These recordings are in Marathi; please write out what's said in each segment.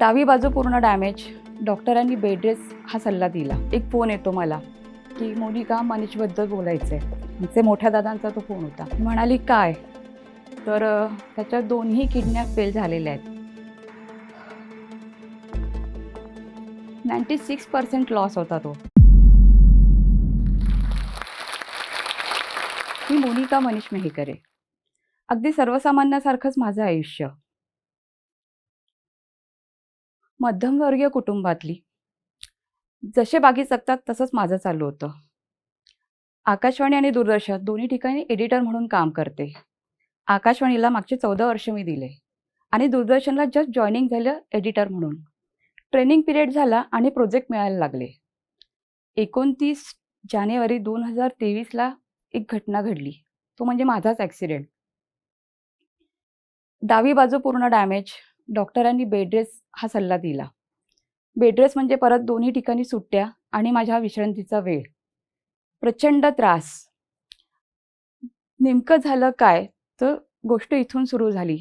डावी बाजू पूर्ण डॅमेज डॉक्टरांनी बेडरेस हा सल्ला दिला. एक फोन येतो मला की मोनिका मनीषबद्दल बोलायचं आहे आमचे मोठ्या दादांचा तो फोन होता. म्हणाली काय? तर त्याच्या दोन्ही किडन्या फेल झालेल्या आहेत. नाईन्टी सिक्स पर्सेंट लॉस होता तो. मी मोनिका मनीष मेहेकर. आहे अगदी सर्वसामान्यासारखंच माझं आयुष्य. मध्यमवर्गीय कुटुंबातली. जसे बाकी जगतात तसंच माझं चालू होतं. आकाशवाणी आणि दूरदर्शन दोन्ही ठिकाणी एडिटर म्हणून काम करते. आकाशवाणीला मागचे चौदा वर्ष मी दिले. आणि दूरदर्शनला जस्ट जॉईनिंग झालं एडिटर म्हणून. ट्रेनिंग पिरियड झाला आणि प्रोजेक्ट मिळायला लागले. एकोणतीस जानेवारी दोन हजार तेवीसला एक घटना घडली. तो म्हणजे माझाच ॲक्सिडेंट डावी बाजू पूर्ण डॅमेज डॉक्टरांनी बेडरेस हा सल्ला दिला. बेडरेस म्हणजे परत दोन्ही ठिकाणी सुट्ट्या आणि माझ्या विश्रांतीचा वेळ. प्रचंड त्रास. नेमकं झालं काय? तर गोष्ट इथून सुरू झाली.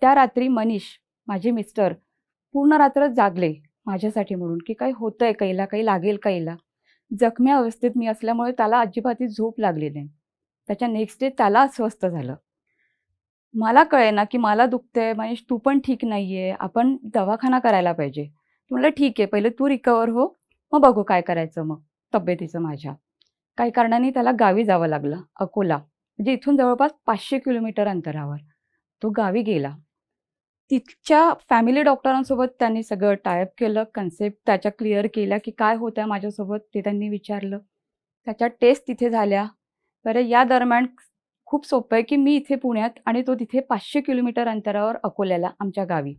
त्या रात्री मनीष माझे मिस्टर पूर्ण रात्र जागले माझ्यासाठी म्हणून की काही आहे कैला काही लागेल कैला? जखम्या अवस्थेत मी असल्यामुळे त्याला अजिबातही झोप लागली नाही. त्याच्या नेक्स्ट डे त्याला अस्वस्थ झालं. मला कळेना की मला दुखतंय महेश तू पण ठीक नाहीये आपण दवाखाना करायला पाहिजे. म्हटलं ठीक आहे पहिले तू रिकवर हो मग बघू काय करायचं मग तब्येतीचं माझ्या. काही कारणाने त्याला गावी जावं लागलं अकोला म्हणजे इथून जवळपास पाचशे किलोमीटर अंतरावर. तो गावी गेला. तिथच्या फॅमिली डॉक्टरांसोबत त्यांनी सगळं टायअप केलं कन्सेप्ट त्याच्या क्लिअर केल्या की काय होतं आहे माझ्यासोबत ते त्यांनी विचारलं. त्याच्या टेस्ट तिथे झाल्या. बरं या दरम्यान खूप सोपं आहे की मी इथे पुण्यात आणि तो तिथे पाचशे किलोमीटर अंतरावर अकोल्याला आमच्या गावी.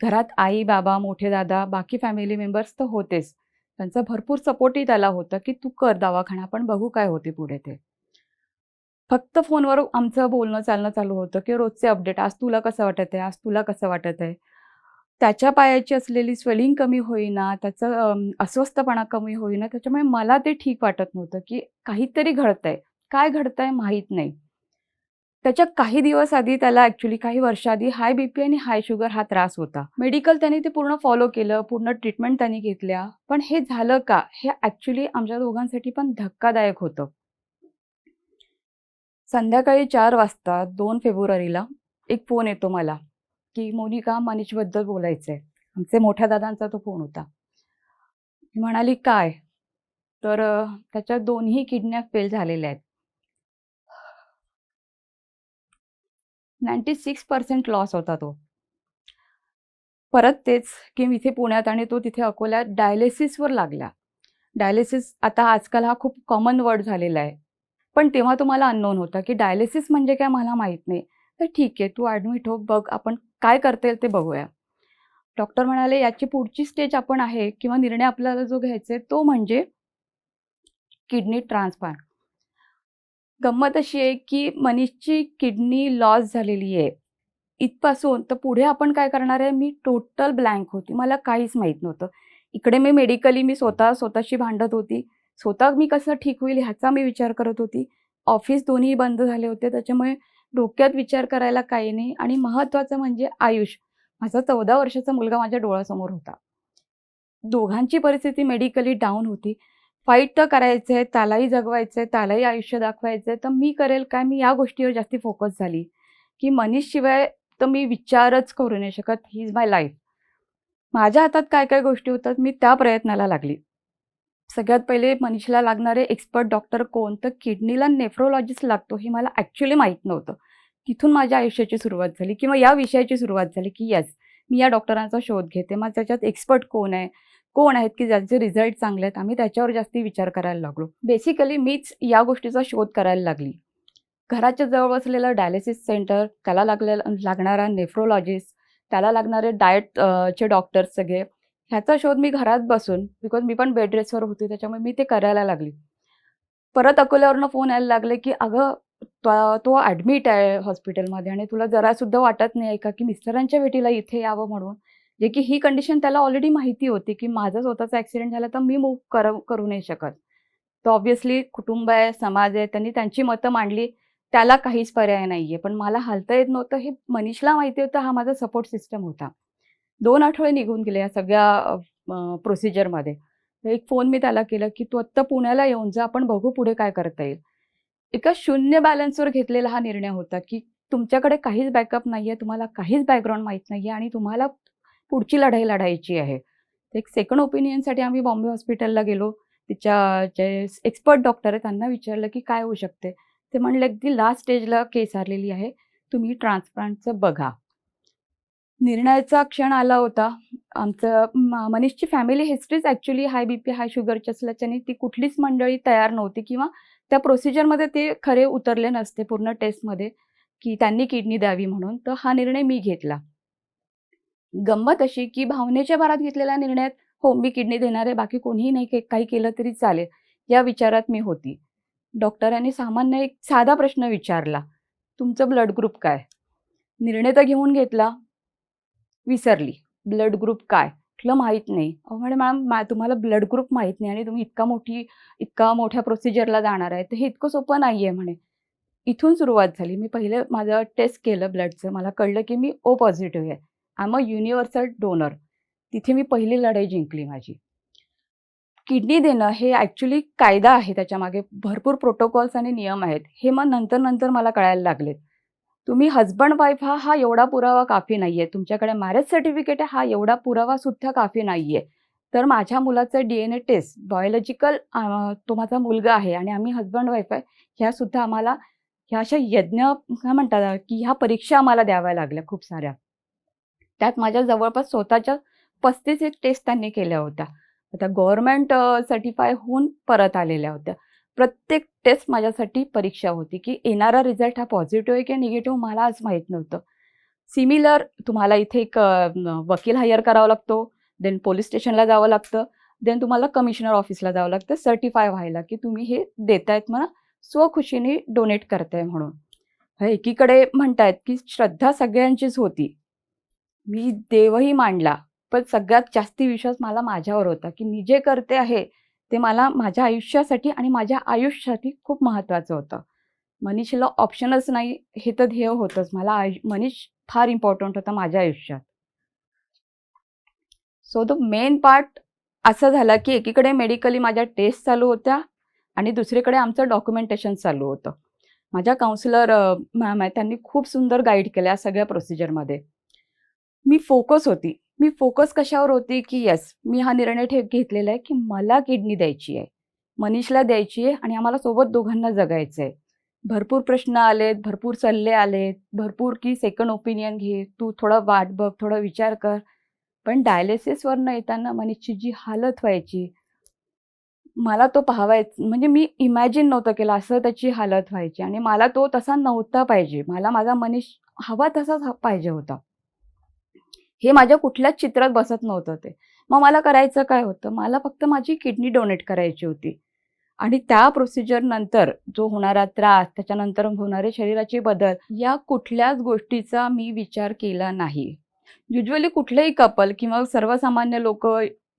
घरात आई बाबा मोठे दादा बाकी फॅमिली मेंबर्स तर होतेच. त्यांचा भरपूर सपोर्टही त्याला होतं की तू कर दवाखाना पण बघू काय होते पुढे ते. फक्त फोनवर आमचं बोलणं चालणं चालू होतं की रोजचे अपडेट आज तुला कसं वाटत आहे आज तुला कसं वाटत आहे? त्याच्या पायाची असलेली स्वेलिंग कमी होईना त्याचं अस्वस्थपणा कमी होईना त्याच्यामुळे मला ते ठीक वाटत नव्हतं की काहीतरी घडतंय. काय घडतंय माहीत नाही. त्याच्या काही दिवस आधी त्याला ॲक्च्युली काही वर्षाआधी हाय बी पी आणि हाय शुगर हा त्रास होता. मेडिकल त्यांनी ते पूर्ण फॉलो केलं पूर्ण ट्रीटमेंट त्यांनी घेतल्या. पण हे झालं का? हे ॲक्च्युली आमच्या दोघांसाठी पण धक्कादायक होतं. संध्याकाळी चार वाजता दोन फेब्रुवारीला एक फोन येतो मला की मोनिका मनीषबद्दल बोलायचं आहे आमचे मोठ्या दादांचा तो फोन होता. मी म्हणाली काय? तर त्याच्या दोन्ही किडन्या फेल झालेल्या आहेत. नाईन्टी सिक्स पर्सेंट लॉस होता तो. परत तेच की मी इथे पुण्यात आणि तो तिथे अकोल्यात डायलिसिसवर लागला. डायलिसिस आता आजकाल हा खूप कॉमन वर्ड झालेला आहे. पण तेव्हा तुम्हाला अननोन होता की डायलिसिस म्हणजे काय मला माहीत नाही. तर ठीक आहे तू ॲडमिट हो बघ आपण काय करता येईल ते बघूया. डॉक्टर म्हणाले याची पुढची स्टेज आपण आहे किंवा निर्णय आपल्याला जो घ्यायचा आहे तो म्हणजे किडनी ट्रान्सप्लांट गंमत अशी आहे की मनीषची किडनी लॉस झालेली आहे. इथपासून तर पुढे आपण काय करणार आहे? मी टोटल ब्लँक होती. मला काहीच माहीत नव्हतं. इकडे मी मेडिकली मी स्वतः स्वतःशी भांडत होती. स्वतः मी कसं ठीक होईल ह्याचा मी विचार करत होती. ऑफिस दोन्ही बंद झाले होते. त्याच्यामुळे डोक्यात विचार करायला काही नाही. आणि महत्त्वाचं म्हणजे आयुष माझा चौदा वर्षाचा मुलगा माझ्या डोळ्यासमोर होता. दोघांची परिस्थिती मेडिकली डाऊन होती. फाईट तर करायचं आहे त्यालाही जगवायचं आहे त्यालाही आयुष्य दाखवायचं आहे तर मी करेल काय? मी या गोष्टीवर जास्ती फोकस झाली. की मनीषशिवाय तर मी विचारच करू नाही शकत. ही इज माय लाईफ माझ्या हातात काय काय गोष्टी होतात मी त्या प्रयत्नाला लागली. सगळ्यात पहिले मनीषला लागणारे एक्सपर्ट डॉक्टर कोण? तर किडनीला नेफ्रोलॉजिस्ट लागतो हे मला ॲक्च्युली माहीत नव्हतं. तिथून माझ्या आयुष्याची सुरुवात झाली किंवा या विषयाची सुरुवात झाली की यस मी या डॉक्टरांचा शोध घेते. मग त्याच्यात एक्सपर्ट कोण आहे? कोण आहेत की ज्यांचे रिझल्ट चांगले आहेत आम्ही त्याच्यावर जास्ती विचार करायला लागलो. बेसिकली मीच या गोष्टीचा शोध करायला लागली. घराच्या जवळ असलेलं डायलिसिस सेंटर त्याला लागलेला लागणारा नेफ्रोलॉजिस्ट त्याला लागणारे डाएट चे डॉक्टर्स सगळे ह्याचा शोध मी घरात बसून बिकॉज मी पण बेड रेस्टवर होती त्याच्यामुळे मी ते करायला लागली. परत अकोल्यावरनं फोन यायला लागले की अगं तो तो ॲडमिट आहे हॉस्पिटलमध्ये आणि तुला जरासुद्धा वाटत नाही आहे का की मिस्टरांच्या भेटीला इथे यावं म्हणून? जे की ही कंडिशन त्याला ऑलरेडी माहिती होती की माझा स्वतःचा ॲक्सिडेंट झाला तर मी मूव कर करू नाही शकत. तर ऑब्व्हियसली कुटुंब आहे समाज आहे त्यांनी त्यांची मतं मांडली त्याला काहीच पर्याय नाही आहे पण मला हालता येत नव्हतं हे मनीषला माहिती होतं हा माझा सपोर्ट सिस्टम होता. दोन आठवडे निघून गेले या सगळ्या प्रोसिजरमध्ये एक फोन मी त्याला केला की तू आत्ता पुण्याला येऊन जा आपण बघू पुढे काय करता येईल. एका शून्य बॅलन्सवर घेतलेला हा निर्णय होता की तुमच्याकडे काहीच बॅकअप नाही आहे तुम्हाला काहीच बॅकग्राऊंड माहीत नाही आहे आणि तुम्हाला पुढची लढाई लढायची आहे. एक सेकंड ओपिनियनसाठी आम्ही बॉम्बे हॉस्पिटलला गेलो. तिच्या जे एक्सपर्ट डॉक्टर आहे त्यांना विचारलं की काय होऊ शकते? ते म्हणले अगदी लास्ट स्टेजला केस आलेली आहे. तुम्ही ट्रान्सप्लांटचं बघा. निर्णयाचा क्षण आला होता. आमचं मनीषची family histories actually high B P high शुगरची असल्याच्याने ती कुठलीच मंडळी तयार नव्हती किंवा त्या प्रोसिजरमध्ये ते खरे उतरले नसते पूर्ण टेस्टमध्ये की त्यांनी किडनी द्यावी म्हणून. तर हा निर्णय मी घेतला. गंमत अशी की भावनेच्या भारात घेतलेल्या निर्णयात हो मी किडनी देणार आहे बाकी कोणीही नाही के- काही केलं तरी चालेल या विचारात मी होती. डॉक्टरांनी सामान्य एक साधा प्रश्न विचारला तुमचं ब्लड ग्रुप काय? निर्णय तर घेऊन घेतला. विसरली. ब्लड ग्रुप काय? कुठलं माहीत नाही. अहो म्हणे मॅम मा तुम्हाला ब्लड ग्रुप माहीत नाही आणि तुम्ही इतका मोठी इतका मोठ्या प्रोसिजरला जाणार आहे तर हे इतकं सोपं नाही आहे म्हणे. इथून सुरुवात झाली. मी पहिलं माझं टेस्ट केलं ब्लडचं मला कळलं की मी ओ पॉझिटिव्ह आहे. I am a universal donor तिथे मी पहिली लढाई जिंकली माझी. किडनी देणं हे ॲक्च्युली कायदा आहे त्याच्यामागे भरपूर प्रोटोकॉल्स आणि नियम आहेत. हे मग नंतर नंतर मला कळायला लागलेत. तुम्ही हजबंड वाईफ हा हा एवढा पुरावा काफी नाही आहे तुमच्याकडे मॅरेज सर्टिफिकेट आहे हा एवढा पुरावा सुद्धा काफी नाही आहे तर माझ्या मुलाचं D N A test biological तो माझा मुलगा आहे आणि आम्ही हजबंड वाईफ आहे ह्या सुद्धा आम्हाला ह्या अशा यज्ञ काय म्हणतात की ह्या परीक्षा आम्हाला द्याव्या लागल्या खूप साऱ्या. त्यात माझ्या जवळपास स्वतःच्या पस्तीस एक टेस्ट त्यांनी केल्या होत्या. आता गव्हर्नमेंट सर्टिफाय होऊन परत आलेल्या होत्या. प्रत्येक टेस्ट माझ्यासाठी परीक्षा होती की येणारा रिझल्ट हा पॉझिटिव्ह आहे की निगेटिव्ह मला आज माहीत नव्हतं. सिमिलर तुम्हाला इथे एक वकील हायर करावा लागतो देन पोलीस स्टेशनला जावं लागतं देन तुम्हाला कमिशनर ऑफिसला जावं लागतं सर्टिफाय व्हायला की तुम्ही हे देतायत म्हणा स्वखुशीने डोनेट करताय म्हणून. एकीकडे म्हणतायत की श्रद्धा सगळ्यांचीच होती. मी देवही मांडला पण सगळ्यात जास्ती विश्वास मला माझ्यावर होता की मी जे करते आहे ते मला माझ्या आयुष्यासाठी आणि माझ्या आयुष्यासाठी खूप महत्त्वाचं होतं. मनीषला ऑप्शनच नाही हे तर ध्येय होतंच. मला आयु मनीष फार इम्पॉर्टंट होता माझ्या आयुष्यात. सो द मेन पार्ट असं झालं की एकीकडे मेडिकली माझ्या टेस्ट चालू होत्या आणि दुसरीकडे आमचं डॉक्युमेंटेशन चालू होतं. माझ्या काउन्सिलर मॅम आहे त्यांनी खूप सुंदर गाईड केलं या सगळ्या प्रोसिजरमध्ये मी फोकस होती. मी फोकस कशावर होती की येस मी हा निर्णय ठेव घेतलेला आहे की मला किडनी द्यायची आहे. मनीषला द्यायची आहे आणि आम्हाला सोबत दोघांना जगायचं आहे. भरपूर प्रश्न आलेत भरपूर सल्ले आलेत भरपूर की सेकंड ओपिनियन घे तू थोडं वाट बघ थोडा विचार कर. पण डायलिसिसवर न येताना मनीषची जी हालत व्हायची मला तो पाहावायच म्हणजे मी इमॅजिन नव्हतं केलं असं त्याची हालत व्हायची आणि मला तो तसा नव्हता पाहिजे. मला माझा मनीष हवा तसाच पाहिजे होता. हे माझ्या कुठल्याच चित्रात बसत नव्हतं ते. मग मला करायचं काय होतं? मला फक्त माझी किडनी डोनेट करायची होती. आणि त्या प्रोसिजर नंतर जो होणारा त्रास त्याच्यानंतर होणारे शरीराचे बदल या कुठल्याच गोष्टीचा मी विचार केला नाही. युजली कुठलेही कपल किंवा सर्वसामान्य लोक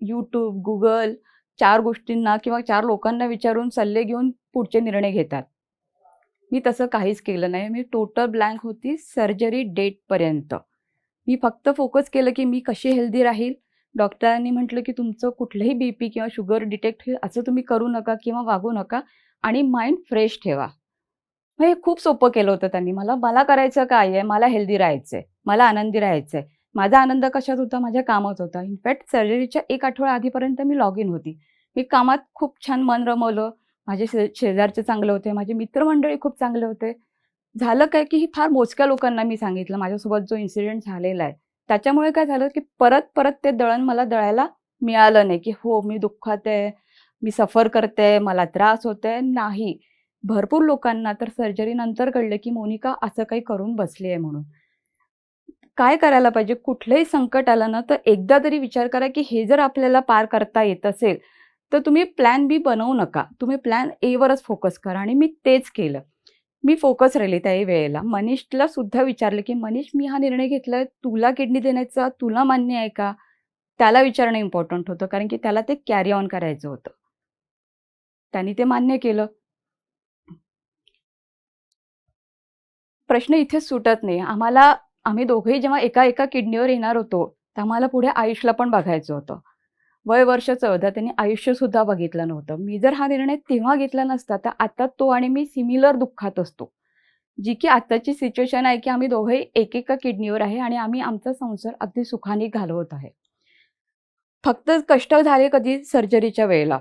यूट्यूब गुगल चार गोष्टींना किंवा चार लोकांना विचारून सल्ले घेऊन पुढचे निर्णय घेतात. मी तसं काहीच केलं नाही. मी टोटल ब्लँक होती सर्जरी डेटपर्यंत मी फक्त फोकस केलं की मी कशी हेल्दी राहील. डॉक्टरांनी म्हटलं की तुमचं कुठलंही बी पी किंवा शुगर डिटेक्ट होईल असं तुम्ही करू नका किंवा वागू नका आणि माइंड फ्रेश ठेवा. हे खूप सोपं केलं होतं त्यांनी. मला मला करायचं काय आहे? मला हेल्दी राहायचं आहे. मला आनंदी राहायचं आहे. माझा आनंद कशात होता? माझ्या कामात होता. इनफॅक्ट सर्जरीच्या एक आठवडा आधीपर्यंत मी लॉग इन होती. मी कामात खूप छान मन रमवलं. माझे शेजारचे चांगले होते. माझे मित्रमंडळी खूप चांगले होते. झालं काय की ही फार मोजक्या लोकांना मी सांगितलं. माझ्यासोबत जो इन्सिडेंट झालेला आहे त्याच्यामुळे काय झालं की परत परत ते दळण मला दळायला मिळालं नाही की हो मी दुःखात आहे मी सफर करते मला त्रास होते नाही. भरपूर लोकांना तर सर्जरी नंतर कळलं की मोनिका असं काही करून बसली आहे म्हणून. काय करायला पाहिजे? कुठलंही संकट आलं ना तर एकदा तरी विचार करा की हे जर आपल्याला पार करता येत असेल तर तुम्ही प्लॅन बी बनवू नका. तुम्ही प्लॅन एवरच फोकस करा आणि मी तेच केलं. मी फोकस राहिले त्याही वेळेला. मनीषला सुद्धा विचारलं की मनीष मी हा निर्णय घेतलाय. तुला किडनी देण्याचा तुला मान्य आहे का? त्याला विचारणं इम्पॉर्टंट होतं कारण की त्याला ते कॅरी ऑन करायचं होतं. त्यांनी ते मान्य केलं. प्रश्न इथेच सुटत नाही. आम्हाला आम्ही दोघेही जेव्हा एका एका किडनीवर येणार होतो तर आम्हाला पुढे आयुषला पण बघायचं होतं. वय वर्ष चौदा त्यांनी आयुष्यसुद्धा बघितलं नव्हतं. मी जर हा निर्णय तेव्हा घेतला नसता तर आता तो आणि मी सिमिलर दुःखात असतो. जी की आत्ताची सिच्युएशन आहे की आम्ही दोघंही एकेका किडनीवर आहे आणि आम्ही आमचा संसार अगदी सुखाने घालवत आहे. फक्त कष्ट झाले कधी सर्जरीच्या वेळेला.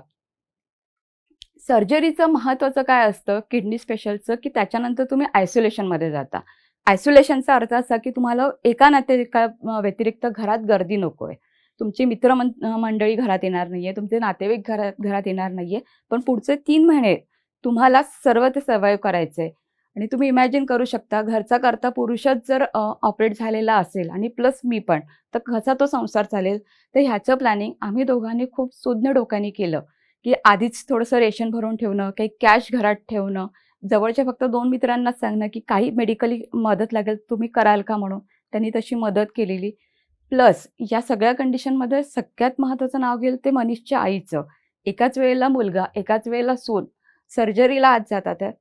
सर्जरीचं महत्त्वाचं काय असतं? किडनी स्पेशलचं की त्याच्यानंतर तुम्ही आयसोलेशनमध्ये जाता. आयसोलेशनचा अर्थ असा की तुम्हाला एका नातेवाईका व्यतिरिक्त घरात गर्दी नको आहे तुमची मित्र मंडळी घरात येणार नाहीये तुमचे नातेवाईक घरात घरात येणार नाहीये पण पुढचे तीन महिने तुम्हाला सर्व ते सर्वाईव्ह आहे आणि तुम्ही इमॅजिन करू शकता घरचा करता पुरुषच जर ऑपरेट झालेला असेल आणि प्लस मी पण तर कसा तो संसार चालेल? तर ह्याचं प्लॅनिंग आम्ही दोघांनी खूप सुज्ञ डोक्याने केलं की आधीच थोडंसं रेशन भरून ठेवणं काही कॅश घरात ठेवणं. जवळच्या फक्त दोन मित्रांनाच सांगणं की काही मेडिकली मदत लागेल तुम्ही कराल का म्हणून? त्यांनी तशी मदत केलेली. प्लस या सगळ्या कंडिशनमध्ये सगळ्यात महत्त्वाचं नाव घेईल ते मनीषच्या आईचं. एकाच वेळेला मुलगा एकाच वेळेला सून. सर्जरीला आज जातात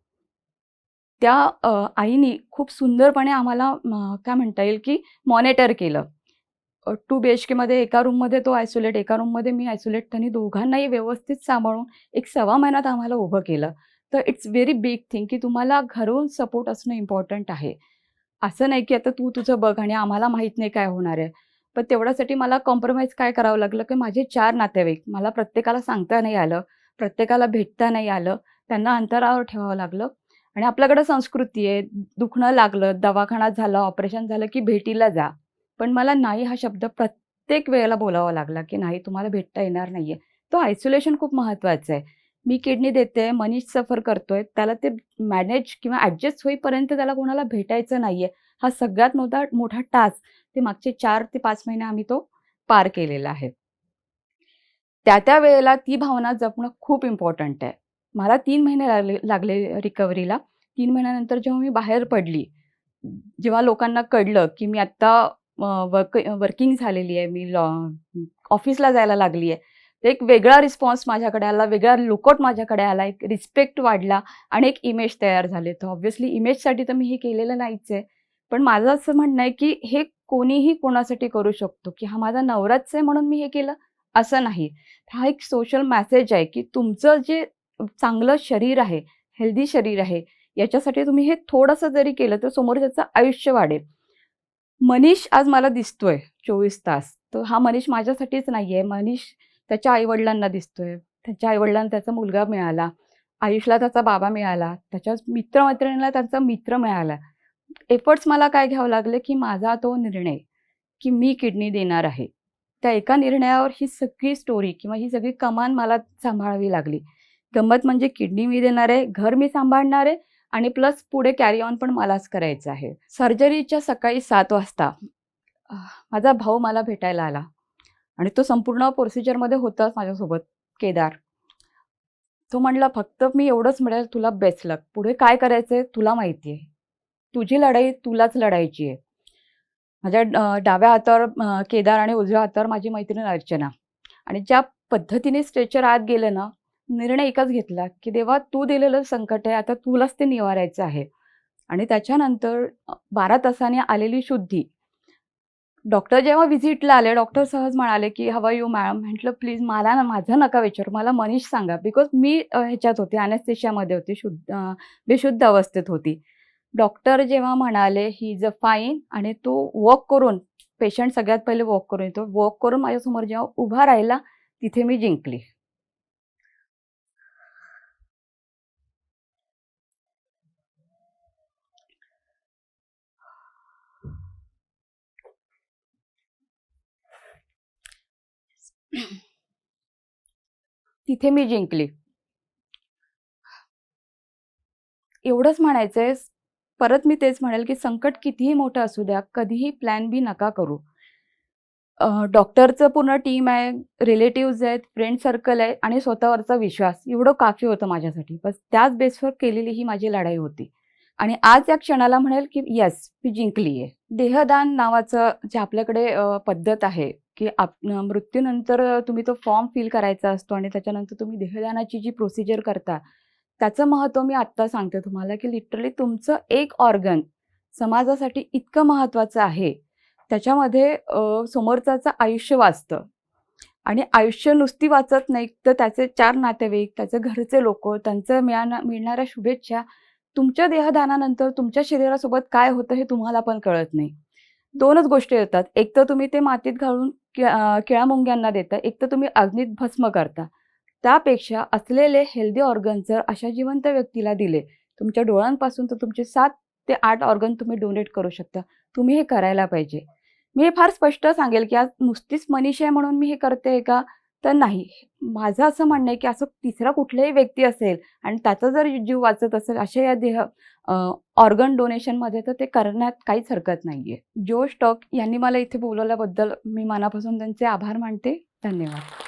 त्या. आईनी खूप सुंदरपणे आम्हाला काय म्हणता येईल की मॉनिटर केलं. टू बी एच केमध्ये एका रूममध्ये तो आयसोलेट एका रूममध्ये मी आयसोलेट. त्यांनी दोघांनाही व्यवस्थित सांभाळून एक सव्वा महिन्यात आम्हाला उभं केलं. तर इट्स व्हेरी बिग थिंग की तुम्हाला घरून सपोर्ट असणं इम्पॉर्टंट आहे. असं नाही की आता तू तुझं बघ आणि आम्हाला माहीत नाही काय होणार आहे. पण तेवढ्यासाठी मला कॉम्प्रोमाइज काय करावं लागलं की माझे चार नातेवाईक मला प्रत्येकाला सांगता नाही आलं प्रत्येकाला भेटता नाही आलं त्यांना अंतरावर ठेवावं लागलं. आणि आपल्याकडं संस्कृती आहे दुखणं लागलं दवाखाना झालं ऑपरेशन झालं की भेटीला जा. पण मला नाही हा शब्द प्रत्येक वेळेला बोलावा लागला की नाही तुम्हाला भेटता येणार नाही आहे तो आयसोलेशन खूप महत्त्वाचं आहे. मी किडनी देते मनीष सफर करतोय त्याला ते मॅनेज किंवा ॲडजस्ट होईपर्यंत त्याला कोणाला भेटायचं नाही आहे हा सगळ्यात मोठा मोठा टास्क ते मागचे चार ते पाच महिने आम्ही तो पार केलेला आहे. त्या त्या वेळेला ती भावना जपणं खूप इम्पॉर्टंट आहे. मला तीन महिने लागले लागले रिकव्हरीला तीन महिन्यानंतर जेव्हा मी बाहेर पडली जेव्हा लोकांना कळलं की मी आत्ता वर्क वर्किंग झालेली आहे मी लॉ ऑफिसला जायला लागली आहे तर एक वेगळा रिस्पॉन्स माझ्याकडे आला वेगळा लुकआउट माझ्याकडे आला एक रिस्पेक्ट वाढला आणि एक इमेज तयार झाले. तर ऑब्व्हियसली इमेजसाठी तर मी हे केलेलं नाहीच आहे. पण माझं असं म्हणणं आहे की हे कोणीही कोणासाठी करू शकतो की हा माझा नवराच आहे म्हणून मी हे केलं असं नाही. हा एक सोशल मेसेज आहे की तुमचं जे चांगलं शरीर आहे हेल्दी शरीर आहे याच्यासाठी तुम्ही हे थोडंसं जरी केलं तर समोर त्याचं आयुष्य वाढेल. मनीष आज मला दिसतोय चोवीस तास. तर हा मनीष माझ्यासाठीच नाही आहे मनीष त्याच्या आईवडिलांना दिसतोय. त्याच्या आईवडिलांना त्याचा मुलगा मिळाला. आयुषला त्याचा बाबा मिळाला. त्याच्या मित्रमैत्रिणीला त्यांचा मित्र मिळाला. एफर्ट्स मला काय घ्यावं लागले की माझा तो निर्णय की मी किडनी देणार आहे. त्या एका निर्णयावर ही सगळी स्टोरी किंवा ही सगळी कमान मला सांभाळावी लागली. गंमत म्हणजे किडनी मी देणार आहे घर मी सांभाळणार आहे आणि प्लस पुढे कॅरी ऑन पण मलाच करायचं आहे. सर्जरीच्या सकाळी सात वाजता माझा भाऊ मला भेटायला आला आणि तो संपूर्ण प्रोसिजरमध्ये होताच माझ्यासोबत केदार. तो म्हणला फक्त मी एवढंच मिळेल तुला बेस्ट लक पुढे काय करायचंय तुला माहिती आहे तुझी लढाई तुलाच लढायची आहे. माझ्या डाव्या हातावर केदार आणि उजव्या हातावर माझी मैत्रीण अर्चना. आणि ज्या पद्धतीने स्ट्रेचर आत गेलं ना निर्णय एकच घेतला की देवा तू दिलेलं संकट आहे आता तुलाच ते निवारायचं आहे. आणि त्याच्यानंतर बारा तासाने आलेली शुद्धी. डॉक्टर जेव्हा व्हिजिटला आले डॉक्टर सहज म्हणाले की हवा यू मॅडम म्हटलं प्लीज मला ना माझं नका विचारू मला मनीष सांगा. बिकॉज मी ह्याच्यात होते अनेस्थेशियामध्ये होते शुद्ध बेशुद्ध अवस्थेत होती. डॉक्टर जेव्हा म्हणाले ही इज अ फाईन आणि तो वॉक करून पेशंट सगळ्यात पहिले वॉक करून येतो. वॉक करून माझ्यासमोर जेव्हा उभा राहिला तिथे मी जिंकली. तिथे मी जिंकली. एवढंच म्हणायचंय परत मी तेच म्हणेल की संकट कितीही मोठं असू द्या कधीही प्लॅन बी नका करू. डॉक्टरचं पूर्ण टीम आहे रिलेटिव्ज आहेत फ्रेंड सर्कल आहे आणि स्वतःवरचा विश्वास. एवढं काफी होतं माझ्यासाठी. बस त्याच बेसवर केलेली ही माझी लढाई होती. आणि आज या क्षणाला म्हणेल की येस मी जिंकली आहे. देहदान नावाचं जे आपल्याकडे पद्धत आहे की आप मृत्यूनंतर तुम्ही तो फॉर्म फिल करायचा असतो आणि त्याच्यानंतर तुम्ही देहदानाची जी प्रोसिजर करता त्याचं महत्त्व मी आत्ता सांगते तुम्हाला की लिटरली तुमचं एक ऑर्गन समाजासाठी इतकं महत्त्वाचं आहे. त्याच्यामध्ये समोरच्याचं आयुष्य वाचतं. आणि आयुष्य नुसती वाचत नाही तर त्याचे चार नातेवाईक त्याचे घरचे लोक त्यांचं मिळणार मिळणाऱ्या शुभेच्छा तुमच्या देहदानानंतर तुमच्या शरीरासोबत काय होतं हे तुम्हाला पण कळत नाही. दोनच गोष्टी येतात. एक तर तुम्ही ते मातीत घालून केळा मुंग्यांना देता एक तर तुम्ही अग्नीत भस्म करता. त्यापेक्षा असलेले हेल्दी ऑर्गन जर अशा जिवंत व्यक्तीला दिले तुमच्या डोळ्यांपासून तर तुमचे सात ते आठ ऑर्गन तुम्ही डोनेट करू शकता. तुम्ही हे करायला पाहिजे. मी हे फार स्पष्ट सांगेल की आज नुसतीच मनीष आहे म्हणून मी हे करते का? तर नाही. माझं असं म्हणणं आहे की असं तिसरा कुठलाही व्यक्ती असेल आणि त्याचा जर जीव वाचत असेल अशा या देह ऑर्गन डोनेशनमध्ये तर ते करण्यात काहीच हरकत नाही आहे जो स्टॉक यांनी मला इथे बोलवल्याबद्दल मी मनापासून त्यांचे आभार मानते. धन्यवाद.